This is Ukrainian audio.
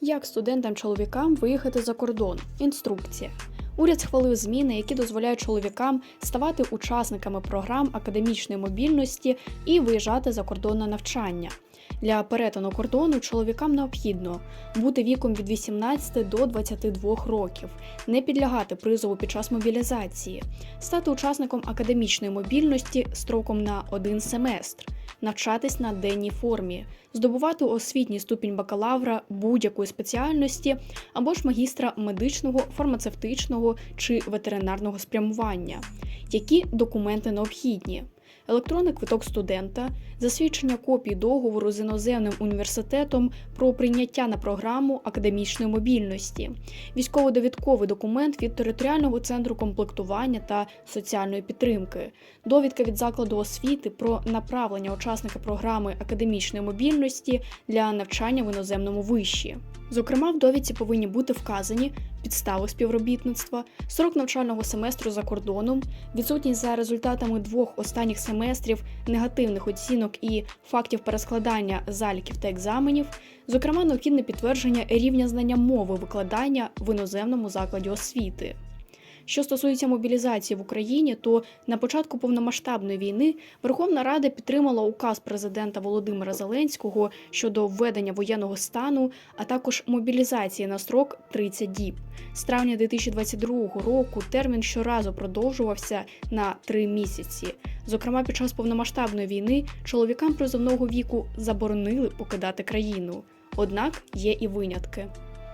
Як студентам-чоловікам виїхати за кордон? Інструкція. Уряд схвалив зміни, які дозволяють чоловікам ставати учасниками програм академічної мобільності і виїжджати за кордон на навчання. Для перетину кордону чоловікам необхідно бути віком від 18 до 22 років, не підлягати призову під час мобілізації, стати учасником академічної мобільності строком на один семестр, навчатись на денній формі, здобувати освітній ступінь бакалавра будь-якої спеціальності або ж магістра медичного, фармацевтичного чи ветеринарного спрямування. Які документи необхідні? Електронний квиток студента, засвідчення копії договору з іноземним університетом про прийняття на програму академічної мобільності, військово-довідковий документ від територіального центру комплектування та соціальної підтримки, довідка від закладу освіти про направлення учасника програми академічної мобільності для навчання в іноземному виші. Зокрема, в довідці повинні бути вказані підстави співробітництва, срок навчального семестру за кордоном, відсутність за результатами двох останніх семестрів негативних оцінок і фактів перескладання заліків та екзаменів, зокрема, необхідне підтвердження рівня знання мови викладання в іноземному закладі освіти. Що стосується мобілізації в Україні, то на початку повномасштабної війни Верховна Рада підтримала указ президента Володимира Зеленського щодо введення воєнного стану, а також мобілізації на строк 30 діб. З травня 2022 року термін щоразу продовжувався на три місяці. Зокрема, під час повномасштабної війни чоловікам призовного віку заборонили покидати країну. Однак є і винятки.